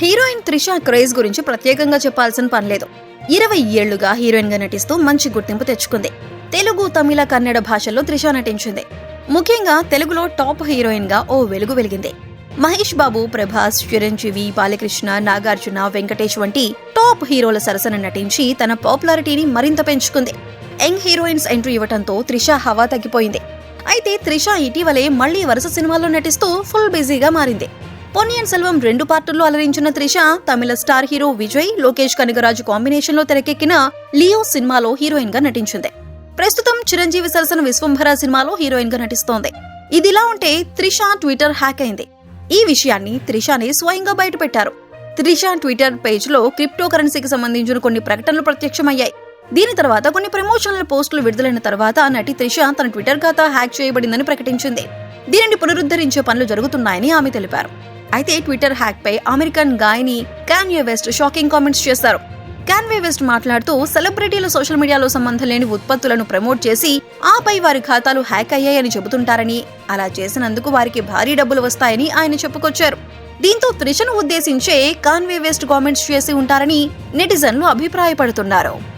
Heroine Trisha craze గురించి ప్రత్యేకంగా చెప్పాల్సిన పనిలేదు ఇరవై ఏళ్ళుగా హీరోయిన్గా నటిస్తూ మంచి గుర్తింపు తెచ్చుకుంది. తెలుగు తమిళ కన్నడ భాషల్లో త్రిష నటించింది. ముఖ్యంగా తెలుగులో టాప్ హీరోయిన్గా ఓ వెలుగు వెలిగింది. మహేష్ బాబు ప్రభాస్ చిరంజీవి బాలకృష్ణ నాగార్జున వెంకటేష్ వంటి టాప్ హీరోల సరసన నటించి తన పాపులారిటీని మరింత పెంచుకుంది. యంగ్ హీరోయిన్స్ ఎంట్రీ ఇవ్వటంతో త్రిష హవా తగ్గిపోయింది. అయితే త్రిష ఇటీవలే మళ్ళీ వరుస సినిమాల్లో నటిస్తూ ఫుల్ బిజీగా మారింది. పొన్నియన్ సెల్వం రెండు పార్టుల్లో అలరించిన త్రిష తమిళ స్టార్ హీరో విజయ్ లోకేష్ కనగరాజు కాంబినేషన్లో తెరకెక్కిన లియో సినిమాలో హీరోయిన్గా నటించింది. ప్రస్తుతం చిరంజీవి సరసన విశ్వంభర సినిమాలో హీరోయిన్గా నటిస్తోంది. ఇదిలా ఉంటే త్రిష ట్విట్టర్ హ్యాక్ అయింది. ఈ విషయాన్ని త్రిషాని స్వయంగా బయటపెట్టారు. త్రిష ట్విట్టర్ పేజ్లో క్రిప్టో కరెన్సీకి సంబంధించిన కొన్ని ప్రకటనలు ప్రత్యక్షమయ్యాయి. దీని తర్వాత కొన్ని ప్రమోషనల్ పోస్టులు విడుదలైన తర్వాత నటి త్రిష తన ట్విట్టర్ ఖాతా హ్యాక్ చేయబడిందని ప్రకటించింది. దీనిని పునరుద్ధరించే పనులు జరుగుతున్నాయని ఆమె తెలిపారు. అయితే ట్విట్టర్ హ్యాక్ పై అమెరికన్ గాయని కాన్యే వెస్ట్ షాకింగ్ కామెంట్స్ చేశారు. కాన్వే వెస్ట్ మాట్లాడుతూ సెలబ్రిటీలు సోషల్ మీడియాలో సంబంధం లేని ఉత్పత్తులను ప్రమోట్ చేసి ఆపై వారి ఖాతాలు హ్యాక్ అయ్యాయని చెబుతుంటారని అలా చేసినందుకు వారికి భారీ డబ్బులు వస్తాయని ఆయన చెప్పుకొచ్చారు. దీంతో త్రిషను ఉద్దేశించే కాన్వే వెస్ట్ కామెంట్స్ చేసి ఉంటారని నెటిజన్లు అభిప్రాయపడుతున్నారు.